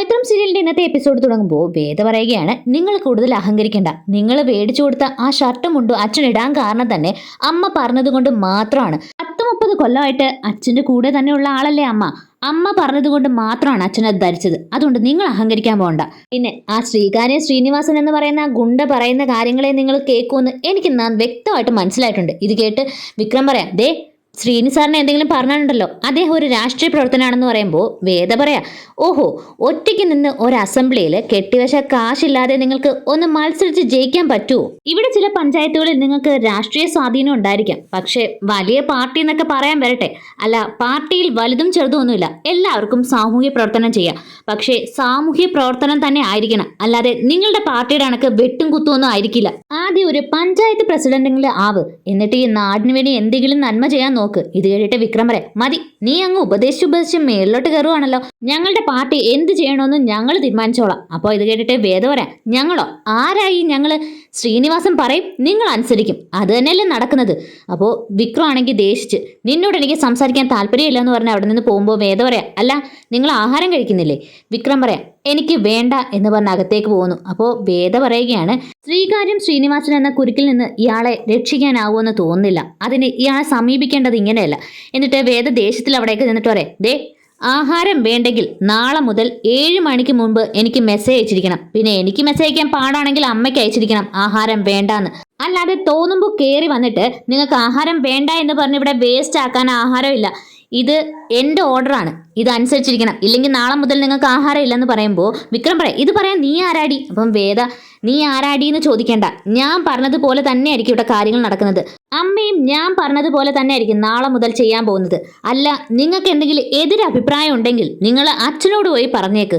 പവിത്രം സീരിയലിന്റെ ഇന്നത്തെ എപ്പിസോഡ് തുടങ്ങുമ്പോൾ വേദ പറയുകയാണ് നിങ്ങൾ കൂടുതൽ അഹങ്കരിക്കേണ്ട. നിങ്ങൾ മേടിച്ചു കൊടുത്ത ആ ഷർട്ടും മുണ്ടും അച്ഛൻ ഇടാൻ കാരണം തന്നെ അമ്മ പറഞ്ഞതുകൊണ്ട് മാത്രമാണ്. പത്ത് മുപ്പത് കൊല്ലമായിട്ട് അച്ഛന്റെ കൂടെ തന്നെയുള്ള ആളല്ലേ അമ്മ? അമ്മ പറഞ്ഞതുകൊണ്ട് മാത്രമാണ് അച്ഛൻ അത് ധരിച്ചത്. അതുകൊണ്ട് നിങ്ങൾ അഹങ്കരിക്കാൻ പോകണ്ട. പിന്നെ ആ ശ്രീകാര്യം ശ്രീനിവാസൻ എന്ന് പറയുന്ന ആ ഗുണ്ട പറയുന്ന കാര്യങ്ങളെ നിങ്ങൾ കേൾക്കുമെന്ന് എനിക്ക് വ്യക്തമായിട്ട് മനസ്സിലായിട്ടുണ്ട്. ഇത് കേട്ട് വിക്രം പറയാം ദേ ശ്രീനി സാറിന് എന്തെങ്കിലും പറഞ്ഞിട്ടുണ്ടല്ലോ അദ്ദേഹം ഒരു രാഷ്ട്രീയ പ്രവർത്തനാണെന്ന് പറയുമ്പോൾ വേദ പറയാ ഓഹോ ഒറ്റയ്ക്ക് നിന്ന് ഒരു അസംബ്ലിയിൽ കെട്ടിവശ കാശില്ലാതെ നിങ്ങൾക്ക് ഒന്ന് മത്സരിച്ച് ജയിക്കാൻ പറ്റുമോ ഇവിടെ ചില പഞ്ചായത്തുകളിൽ നിങ്ങൾക്ക് രാഷ്ട്രീയ സ്വാധീനം ഉണ്ടായിരിക്കാം. പക്ഷേ വലിയ പാർട്ടി എന്നൊക്കെ പറയാൻ വരട്ടെ. അല്ല പാർട്ടിയിൽ വലുതും ചെറുതും ഒന്നുമില്ല. എല്ലാവർക്കും സാമൂഹ്യ പ്രവർത്തനം ചെയ്യാം. പക്ഷേ സാമൂഹ്യ പ്രവർത്തനം തന്നെ ആയിരിക്കണം. അല്ലാതെ നിങ്ങളുടെ പാർട്ടിയുടെ കണക്ക് വെട്ടും കുത്തുമൊന്നും ആയിരിക്കില്ല. ആദ്യം ഒരു പഞ്ചായത്ത് പ്രസിഡന്റെങ്കിലും ആവ്. എന്നിട്ട് ഈ നാടിന് വേണ്ടി എന്തെങ്കിലും നന്മ ചെയ്യാൻ നോക്ക്. ഇത് കേട്ടിട്ട് വിക്രം പറയാം മതി നീ അങ്ങ് ഉപദേശിച്ച് ഉപദേശിച്ച് മേളിലോട്ട് കയറുവാണല്ലോ. ഞങ്ങളുടെ പാർട്ടി എന്ത് ചെയ്യണമെന്ന് ഞങ്ങൾ തീരുമാനിച്ചോളാം. അപ്പോൾ ഇത് കേട്ടിട്ട് വേദ പറയാം ഞങ്ങളോ? ആരായി ഞങ്ങൾ ശ്രീനിവാസൻ പറയും നിങ്ങൾ അനുസരിക്കും. അത് തന്നെയല്ലേ നടക്കുന്നത്. അപ്പോൾ വിക്രം ആണെങ്കിൽ ദേഷിച്ച് നിന്നോട് എനിക്ക് സംസാരിക്കാൻ താല്പര്യമില്ല എന്ന് പറഞ്ഞ് അവിടെ നിന്ന് പോകുമ്പോൾ വേദ പറയാം അല്ല നിങ്ങൾ ആഹാരം കഴിക്കുന്നില്ലേ? വിക്രം പറയാം എനിക്ക് വേണ്ട എന്ന് പറഞ്ഞ് അകത്തേക്ക് പോകുന്നു. അപ്പോൾ വേദ പറയുകയാണ് ശ്രീകാര്യം ശ്രീനിവാസൻ എന്ന കുരുക്കിൽ നിന്ന് ഇയാളെ രക്ഷിക്കാനാവുമെന്ന് തോന്നുന്നില്ല. അതിന് ഇയാളെ സമീപിക്കേണ്ടത് ഇങ്ങനെയല്ല. എന്നിട്ട് വേദ ദേശത്തിൽ അവിടേക്ക് നിന്നിട്ട് പറയാം ദേ ആഹാരം വേണ്ടെങ്കിൽ നാളെ മുതൽ ഏഴ് മണിക്ക് മുൻപ് എനിക്ക് മെസ്സേജ് അയച്ചിരിക്കണം. പിന്നെ എനിക്ക് മെസ്സേജ് അയക്കാൻ പാടാണെങ്കിൽ അമ്മയ്ക്ക് അയച്ചിരിക്കണം ആഹാരം വേണ്ടാന്ന്. അല്ലാതെ തോന്നുമ്പോൾ കയറി വന്നിട്ട് നിങ്ങൾക്ക് ആഹാരം വേണ്ട എന്ന് പറഞ്ഞ് ഇവിടെ വേസ്റ്റ് ആക്കാൻ ആഹാരം ഇല്ല ഇത് എന്റെ ഓർഡറാണ് ഇത് അനുസരിച്ചിരിക്കണം. ഇല്ലെങ്കിൽ നാളെ മുതൽ നിങ്ങൾക്ക് ആഹാരം ഇല്ലെന്ന് പറയുമ്പോൾ വിക്രം പറയാം ഇത് പറയാൻ നീ ആരാടി? അപ്പം വേദ നീ ആരാടി എന്ന് ചോദിക്കേണ്ട. ഞാൻ പറഞ്ഞതുപോലെ തന്നെ ആയിരിക്കും ഇവിടെ കാര്യങ്ങൾ നടക്കുന്നത്. അമ്മയും ഞാൻ പറഞ്ഞതുപോലെ തന്നെ ആയിരിക്കും നാളെ മുതൽ ചെയ്യാൻ പോകുന്നത്. അല്ല നിങ്ങൾക്ക് എന്തെങ്കിലും എതിരഭിപ്രായം ഉണ്ടെങ്കിൽ നിങ്ങൾ അച്ഛനോട് പോയി പറഞ്ഞേക്ക്.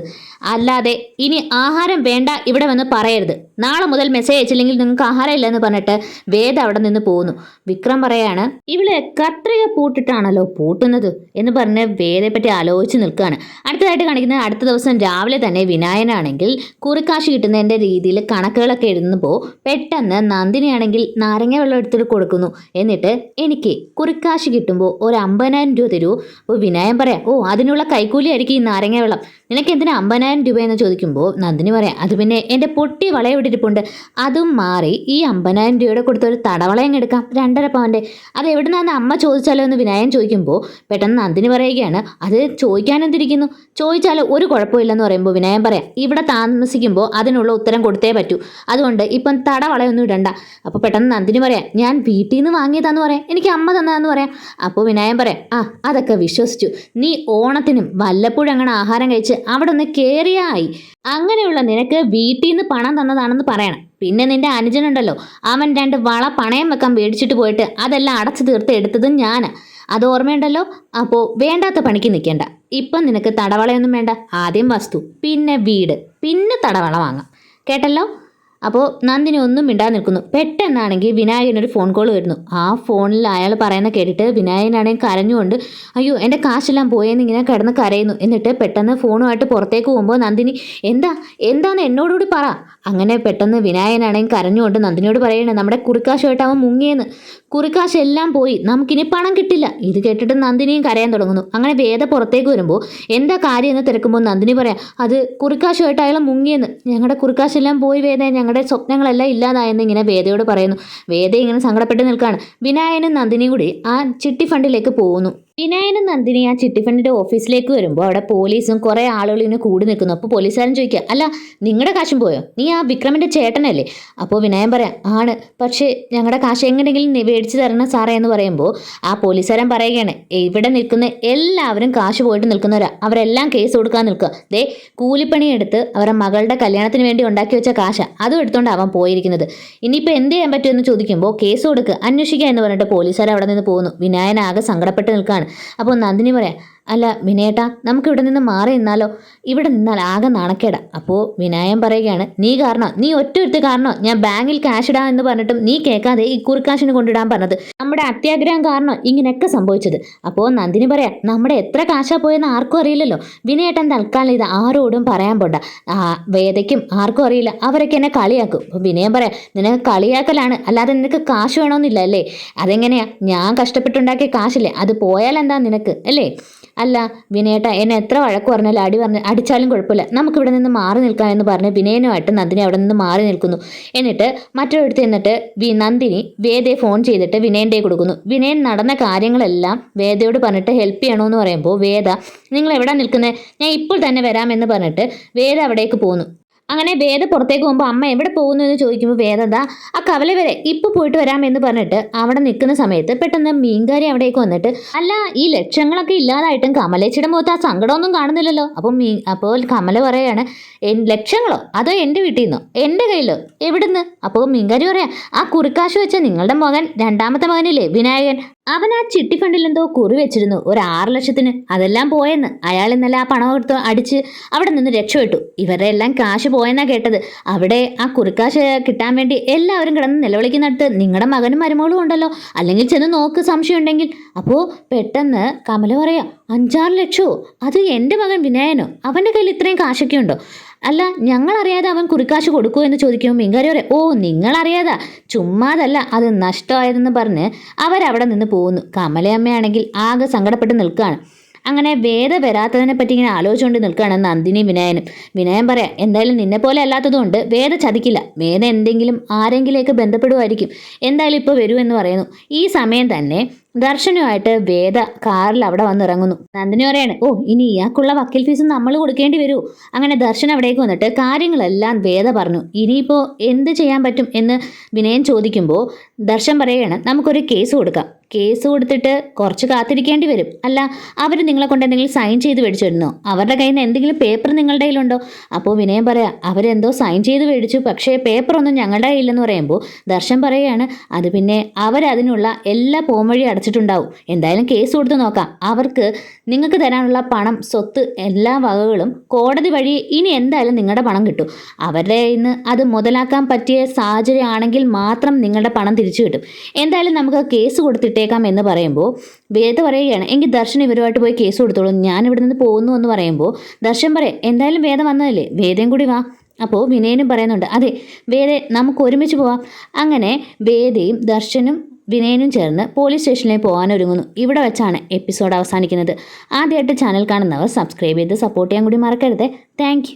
അല്ലാതെ ഇനി ആഹാരം വേണ്ട ഇവിടെ വന്ന് പറയരുത്. നാളെ മുതൽ മെസ്സേജ് അയച്ചില്ലെങ്കിൽ നിങ്ങൾക്ക് ആഹാരം ഇല്ലെന്ന് പറഞ്ഞിട്ട് വേദ അവിടെ നിന്ന് പോകുന്നു. വിക്രം പറയാണ് ഇവിടെ കത്രിക പൂട്ടിട്ടാണല്ലോ പൂട്ടുന്നത്? എന്ന് പറഞ്ഞ് വേദയെപ്പറ്റി ആലോചിച്ച് നിൽക്കുകയാണ്. അടുത്തതായിട്ട് കാണിക്കുന്നത് അടുത്ത ദിവസം രാവിലെ തന്നെ വിനായനാണെങ്കിൽ കുറിക്കാശ് കിട്ടുന്നതിന്റെ രീതിയിൽ കണക്കുകളൊക്കെ എഴുതുമ്പോൾ പെട്ടെന്ന് നന്ദിനിയാണെങ്കിൽ നാരങ്ങ വെള്ളം എടുത്തിട്ട് കൊടുക്കുന്നു. എന്നിട്ട് എനിക്ക് കുറിക്കാശ് കിട്ടുമ്പോൾ ഒരു അമ്പതിനായിരം രൂപ തരൂ. അപ്പോൾ വിനായൻ പറയാം ഓ അതിനുള്ള കൈക്കൂലി ആയിരിക്കും ഈ നാരങ്ങ വെള്ളം. നിനക്ക് എന്തിനാ അമ്പതിനായിരം എന്ന് ചോദിക്കുമ്പോൾ നന്ദിനി പറയാം അത് പിന്നെ എന്റെ പൊട്ടി വളയം ഇട്ടിരിപ്പുണ്ട്. അതും മാറി ഈ അമ്പതിനായിരം രൂപയുടെ കൊടുത്തൊരു തടവളയം എടുക്കാം. രണ്ടര പവന്റെ. അത് എവിടെ നിന്നാന്ന് അമ്മ ചോദിച്ചാലോ എന്ന് വിനായൻ ചോദിക്കുമ്പോൾ പെട്ടെന്ന് നന്ദിനി പറയുകയാണ് അത് ചോദിക്കാനെന്തിരിക്കുന്നു ചോദിച്ചാലോ ഒരു കുഴപ്പമില്ലെന്ന് പറയുമ്പോൾ വിനായൻ പറയാം ഇവിടെ താമസിക്കുമ്പോൾ അതിനുള്ള ഉത്തരം കൊടുത്തേ പറ്റൂ. അതുകൊണ്ട് ഇപ്പം തടവളയൊന്നും ഇടണ്ട. അപ്പോൾ പെട്ടെന്ന് നന്ദിനി പറയാം ഞാൻ വീട്ടിൽ നിന്ന് വാങ്ങിയതാന്ന് പറയാം എനിക്ക് അമ്മ തന്നതാന്ന് പറയാം. അപ്പോൾ വിനായൻ പറയാം ആ അതൊക്കെ വിശ്വസിച്ചു. നീ ഓണത്തിനും വല്ലപ്പോഴും അങ്ങനെ ആഹാരം കഴിച്ച് അവിടെ ഒന്ന് കയറിയായി അങ്ങനെയുള്ള നിനക്ക് വീട്ടിൽ നിന്ന് പണം തന്നതാണെന്ന് പറയണം. പിന്നെ നിന്റെ അനുജനുണ്ടല്ലോ. അവൻ രണ്ട് വള പണയം വെക്കാൻ മേടിച്ചിട്ട് പോയിട്ട് അതെല്ലാം അടച്ചു തീർത്ത് എടുത്തതും ഞാനാ. അത് ഓർമ്മയുണ്ടല്ലോ? അപ്പോൾ വേണ്ടാത്ത പണിക്ക് നിൽക്കേണ്ട. ഇപ്പം നിനക്ക് തടവളയൊന്നും വേണ്ട. ആദ്യം വസ്തു പിന്നെ വീട് പിന്നെ തടവള വാങ്ങാം. കേട്ടല്ലോ? അപ്പോൾ നന്ദിനി ഒന്നും മിണ്ടാതെ നിൽക്കുന്നു. പെട്ടെന്നാണെങ്കിൽ വിനായകനൊരു ഫോൺ കോൾ വരുന്നു. ആ ഫോണിൽ അയാൾ പറയുന്ന കേട്ടിട്ട് വിനായകനാണെങ്കിൽ കരഞ്ഞുകൊണ്ട് അയ്യോ എന്റെ കാശെല്ലാം പോയെന്ന് ഇങ്ങനെ കിടന്ന് കരയുന്നു. എന്നിട്ട് പെട്ടെന്ന് ഫോണുമായിട്ട് പുറത്തേക്ക് പോകുമ്പോൾ നന്ദിനി എന്താ എന്താന്ന് എന്നോടുകൂടി പറ. അങ്ങനെ പെട്ടെന്ന് വിനായകനാണെങ്കിൽ കരഞ്ഞുകൊണ്ട് നന്ദിനിയോട് പറയണേ നമ്മുടെ കുറിക്കാശുമായിട്ട് അവൻ മുങ്ങിയെന്ന്. കുറിക്കാശ് എല്ലാം പോയി. നമുക്കിനി പണം കിട്ടില്ല. ഇത് കേട്ടിട്ട് നന്ദിനിയും കരയാൻ തുടങ്ങുന്നു. അങ്ങനെ വേദ പുറത്തേക്ക് വരുമ്പോൾ എന്താ കാര്യം എന്ന് തിരക്കുമ്പോൾ നന്ദിനി പറയാം അത് കുറിക്കാശുമായിട്ട് അയാൾ മുങ്ങിയെന്ന്. ഞങ്ങളുടെ കുറിക്കാശെല്ലാം പോയി വേദ ഞങ്ങളുടെ സ്വപ്നങ്ങളെല്ലാം ഇല്ലാതായെന്ന് ഇങ്ങനെ വേദയോട് പറയുന്നു. വേദ ഇങ്ങനെ സങ്കടപ്പെട്ട് നിൽക്കുകയാണ് വിനായനും നന്ദിനിയും കൂടി ആ ചിട്ടി ഫണ്ടിലേക്ക് പോകുന്നു. വിനായനും നന്ദിനി ആ ചിട്ടിഫണ്ടിന്റെ ഓഫീസിലേക്ക് വരുമ്പോൾ അവിടെ പോലീസും കുറേ ആളുകൾ ഇങ്ങനെ കൂടി നിൽക്കുന്നു. അപ്പോൾ പോലീസുകാരൻ ചോദിക്കുക അല്ല നിങ്ങളുടെ കാശും പോയോ? നീ ആ വിക്രമിന്റെ ചേട്ടനല്ലേ? അപ്പോൾ വിനായൻ പറയാം ആണ്. പക്ഷേ ഞങ്ങളുടെ കാശ് എങ്ങനെയെങ്കിലും മേടിച്ചു തരണം സാറേ എന്ന് പറയുമ്പോൾ ആ പോലീസുകാരൻ പറയുകയാണ് ഇവിടെ നിൽക്കുന്ന എല്ലാവരും കാശ് പോയിട്ട് നിൽക്കുന്നവരാ. അവരെല്ലാം കേസ് കൊടുക്കാൻ നിൽക്കുക. ദേ കൂലിപ്പണി എടുത്ത് അവരുടെ മകളുടെ കല്യാണത്തിന് വേണ്ടി ഉണ്ടാക്കി വെച്ച കാശ. അതും എടുത്തുകൊണ്ട് അവൻ പോയിരിക്കുന്നത്. ഇനിയിപ്പോൾ എന്ത് ചെയ്യാൻ പറ്റുമെന്ന് ചോദിക്കുമ്പോൾ കേസ് കൊടുക്കുക അന്വേഷിക്കുക എന്ന് പറഞ്ഞിട്ട് പോലീസുകാർ അവിടെ നിന്ന് പോകുന്നു. വിനായൻ ആകെ സങ്കടപ്പെട്ട് നിൽക്കുകയാണ് അപ്പോൾ നന്ദിനി പറയാം അല്ല വിനയേട്ടാ നമുക്ക് ഇവിടെ നിന്ന് മാറി നിന്നാലോ? ഇവിടെ നിന്നാൽ ആകെ നാണക്കേടാ. അപ്പോൾ വിനായം പറയുകയാണ് നീ കാരണം? നീ ഒറ്റ ഒരുത്തി കാരണം? ഞാൻ ബാങ്കിൽ ക്യാഷ് ഇടാം എന്ന് പറഞ്ഞിട്ടും നീ കേൾക്കാതെ ഈ കുറിക്കാശിന് കൊണ്ടിടാൻ പറഞ്ഞത്. നമ്മുടെ അത്യാഗ്രഹം കാരണം ഇങ്ങനെയൊക്കെ സംഭവിച്ചത്. അപ്പോൾ നന്ദിനി പറയാം നമ്മുടെ എത്ര കാശാ പോയെന്ന് ആർക്കും അറിയില്ലല്ലോ. വിനയേട്ടൻ തൽക്കാലം ഇത് ആരോടും പറയാൻ പോണ്ട. ആ വേദയ്ക്കും ആർക്കും അറിയില്ല. അവരൊക്കെ എന്നെ കളിയാക്കും. അപ്പോൾ വിനയം പറയാം നിനക്ക് കളിയാക്കലാണ്. അല്ലാതെ നിനക്ക് കാശ് വേണമെന്നില്ല അല്ലേ? അതെങ്ങനെയാ? ഞാൻ കഷ്ടപ്പെട്ടുണ്ടാക്കിയ കാശില്ലേ? അത് പോയാൽ എന്താ നിനക്ക്? അല്ലേ? അല്ല വിനയേട്ട എന്നെ എത്ര വഴക്ക് പറഞ്ഞാലും അടി പറഞ്ഞ് അടിച്ചാലും കുഴപ്പമില്ല. നമുക്കിവിടെ നിന്ന് മാറി നിൽക്കാം എന്ന് പറഞ്ഞ് വിനയനുമായിട്ട് നന്ദിനി അവിടെ നിന്ന് മാറി നിൽക്കുന്നു. എന്നിട്ട് മറ്റൊരിടത്ത് നിന്നിട്ട് വി നന്ദിനി വേദയെ ഫോൺ ചെയ്തിട്ട് വിനയന്റെ കൊടുക്കുന്നു. വിനയൻ നടന്ന കാര്യങ്ങളെല്ലാം വേദയോട് പറഞ്ഞിട്ട് ഹെൽപ്പ് ചെയ്യണമെന്ന് പറയുമ്പോൾ വേദ നിങ്ങൾ എവിടെ നിൽക്കുന്നത് ഞാൻ ഇപ്പോൾ തന്നെ വരാമെന്ന് പറഞ്ഞിട്ട് വേദ അവിടേക്ക് പോകുന്നു. അങ്ങനെ വേദ പുറത്തേക്ക് പോകുമ്പോൾ അമ്മ എവിടെ പോകുന്നു എന്ന് ചോദിക്കുമ്പോൾ വേദ ദാ ആ കവല വരെ ഇപ്പൊ പോയിട്ട് വരാം എന്ന് പറഞ്ഞിട്ട് അവിടെ നിൽക്കുന്ന സമയത്ത് പെട്ടെന്ന് മീൻകാരി അവിടേക്ക് വന്നിട്ട് അല്ല ഈ ലക്ഷങ്ങളൊക്കെ ഇല്ലാതായിട്ടും കമലേച്ചിയുടെ മുഖത്ത് ആ സങ്കടമൊന്നും കാണുന്നില്ലല്ലോ? അപ്പം മീ അപ്പോൾ കമല പറയാണ് "എൻ- ലക്ഷങ്ങളോ? അതോ എന്റെ വീട്ടിൽ നിന്നോ എന്റെ കയ്യിലോ? എവിടുന്ന്? അപ്പോൾ മീൻകാരി പറയാ ആ കുറിക്കാശ് വെച്ച നിങ്ങളുടെ മകൻ രണ്ടാമത്തെ മകനില്ലേ വിനായകൻ? അവൻ ആ ചിട്ടി ഫണ്ടിൽ എന്തോ കുറി വെച്ചിരുന്നു. ഒരു ആറ് ലക്ഷത്തിന്. അതെല്ലാം പോയെന്ന്. അയാൾ ഇന്നലെ ആ പണം എടുത്ത് അടിച്ച് അവിടെ നിന്ന് രക്ഷപ്പെട്ടു. ഇവരുടെ എല്ലാം കാശ് പോയെന്നാ കേട്ടത്. അവിടെ ആ കുറിക്കാശ് കിട്ടാൻ വേണ്ടി എല്ലാവരും കിടന്ന് നിലവിളിക്കുന്നിടത്ത് നിങ്ങളുടെ മകനും മരുമകളും ഉണ്ടല്ലോ. അല്ലെങ്കിൽ ചെന്ന് നോക്ക് സംശയം ഉണ്ടെങ്കിൽ അപ്പോൾ പെട്ടെന്ന് കമല പറയാം അഞ്ചാറ് ലക്ഷമോ അത് എന്റെ മകൻ വിനായനോ? അവന്റെ കയ്യിൽ ഇത്രയും കാശൊക്കെ ഉണ്ടോ? അല്ല ഞങ്ങളറിയാതെ അവൻ കുറിക്കാശ് കൊടുക്കുമോ എന്ന് ചോദിക്കുമ്പോൾ മീൻകാരി പറയാം ഓ നിങ്ങളറിയാതാ. ചുമ്മാതല്ല അത് നഷ്ടമായതെന്ന് പറഞ്ഞ് അവരവിടെ നിന്ന് പോകുന്നു കമലയമ്മയാണെങ്കിൽ ആകെ സങ്കടപ്പെട്ട് നിൽക്കുകയാണ് അങ്ങനെ വേദ വരാത്തതിനെ പറ്റി ഇങ്ങനെ ആലോചിച്ചുകൊണ്ട് നിൽക്കുകയാണ് നന്ദിനി വിനയനും. വിനയൻ പറയാം എന്തായാലും നിന്നെ പോലെ അല്ലാത്തതുകൊണ്ട് വേദ ചതിക്കില്ല. വേദ എന്തെങ്കിലും ആരെങ്കിലേക്ക് ബന്ധപ്പെടുമായിരിക്കും എന്തായാലും ഇപ്പോൾ എന്ന് പറയുന്നു. ഈ സമയം തന്നെ ദർശനുമായിട്ട് വേദ കാറിൽ അവിടെ വന്നിറങ്ങുന്നു. നന്ദിനി പറയാണ് ഓ ഇനി ഇയാൾക്കുള്ള വക്കീൽ ഫീസ് നമ്മൾ കൊടുക്കേണ്ടി വരൂ. അങ്ങനെ ദർശൻ അവിടേക്ക് വന്നിട്ട് കാര്യങ്ങളെല്ലാം വേദ പറഞ്ഞു. ഇനിയിപ്പോൾ എന്ത് ചെയ്യാൻ പറ്റും എന്ന് വിനയൻ ചോദിക്കുമ്പോൾ ദർശൻ പറയുകയാണ് നമുക്കൊരു കേസ് കൊടുക്കാം. കേസ് കൊടുത്തിട്ട് കുറച്ച് കാത്തിരിക്കേണ്ടി വരും. അല്ല അവർ നിങ്ങളെ കൊണ്ട് എന്തെങ്കിലും സൈൻ ചെയ്ത് മേടിച്ചിരുന്നോ? അവരുടെ കയ്യിൽ നിന്ന് എന്തെങ്കിലും പേപ്പർ നിങ്ങളുടെ കയ്യിലുണ്ടോ? അപ്പോൾ വിനയം പറയാം അവരെന്തോ സൈൻ ചെയ്ത് മേടിച്ചു. പക്ഷേ പേപ്പറൊന്നും ഞങ്ങളുടെ കയ്യിലെന്ന് പറയുമ്പോൾ ദർശൻ പറയുകയാണ് അത് പിന്നെ അവരതിനുള്ള എല്ലാ പോംവഴി അടച്ചിട്ടുണ്ടാവും. എന്തായാലും കേസ് കൊടുത്ത് നോക്കാം. അവർക്ക് നിങ്ങൾക്ക് തരാനുള്ള പണം സ്വത്ത് എല്ലാ വകകളും കോടതി വഴി ഇനി എന്തായാലും നിങ്ങളുടെ പണം കിട്ടും. അവരുടെ ഇന്ന് അത് മുതലാക്കാൻ പറ്റിയ സാഹചര്യം ആണെങ്കിൽ മാത്രം നിങ്ങളുടെ പണം തിരിച്ചു കിട്ടും. എന്തായാലും നമുക്ക് കേസ് കൊടുത്തിട്ടേക്കാം എന്ന് പറയുമ്പോൾ വേദ പറയുകയാണ് എങ്കിൽ ദർശൻ ഇവരുമായിട്ട് പോയി കേസ് കൊടുത്തോളൂ. ഞാൻ ഇവിടെ നിന്ന് പോകുന്നു എന്ന് പറയുമ്പോൾ ദർശൻ പറയാം എന്തായാലും വേദം വന്നതല്ലേ? വേദം കൂടി വാ. അപ്പോൾ വിനയനും പറയുന്നുണ്ട് അതെ വേദ നമുക്ക് ഒരുമിച്ച് പോവാം. അങ്ങനെ വേദയും ദർശനും വിനയനും ചേർന്ന് പോലീസ് സ്റ്റേഷനിലേക്ക് പോകാൻ ഒരുങ്ങുന്നു ഇവിടെ വെച്ചാണ് എപ്പിസോഡ് അവസാനിക്കുന്നത്. ആദ്യമായിട്ട് ചാനൽ കാണുന്നവർ സബ്സ്ക്രൈബ് ചെയ്ത് സപ്പോർട്ട് ചെയ്യാൻ കൂടി മറക്കരുത്. താങ്ക്